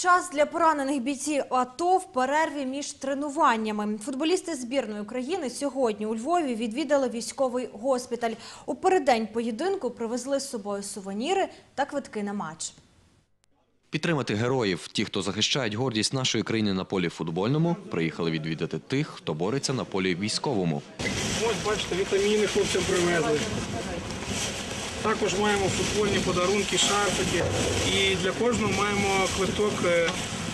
Час для поранених бійців АТО в перерві між тренуваннями. Футболісти збірної України сьогодні у Львові відвідали військовий госпіталь. У переддень поєдинку привезли з собою сувеніри та квитки на матч. Підтримати героїв, ті, хто захищають гордість нашої країни на полі футбольному, приїхали відвідати тих, хто бореться на полі військовому. Ось бачите, вітаміни хлопцям привезли. Також маємо футбольні подарунки, шарфики. І для кожного маємо квиток е,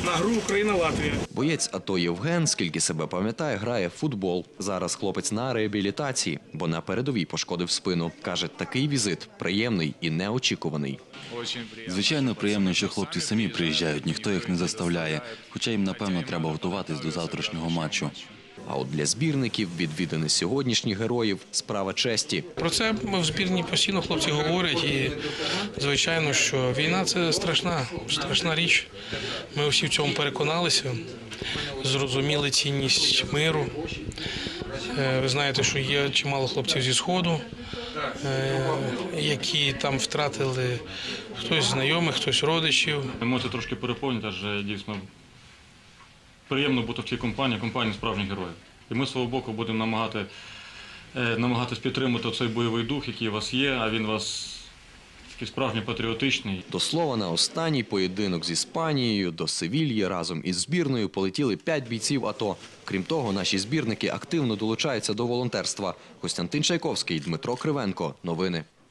на гру Україна-Латвія. Боєць АТО Євген, скільки себе пам'ятає, грає в футбол. Зараз хлопець на реабілітації, бо на передовій пошкодив спину. Каже, такий візит приємний і неочікуваний. Звичайно, приємно, що хлопці самі приїжджають, ніхто їх не заставляє. Хоча їм, напевно, треба готуватись до завтрашнього матчу. А от для збірників відвідини сьогоднішніх героїв справа честі. Про це в збірні постійно хлопці говорять. І звичайно, що війна це страшна, страшна річ. Ми всі в цьому переконалися, зрозуміли цінність миру. Е, Ви знаєте, що є чимало хлопців зі сходу, е, які там втратили хтось знайомих, хтось родичів. Емоції трошки переповнюють, адже дійсно приємно бути в цій компанії, компанії справжніх героїв. І ми свого боку будемо намагати, е, намагатись підтримати цей бойовий дух, який у вас є, а він у вас такий справжній патріотичний. До слова, на останній поєдинок з Іспанією до Севільї разом із збірною полетіли п'ять бійців АТО. Крім того, наші збірники активно долучаються до волонтерства. Костянтин Чайковський, Дмитро Кривенко. Новини.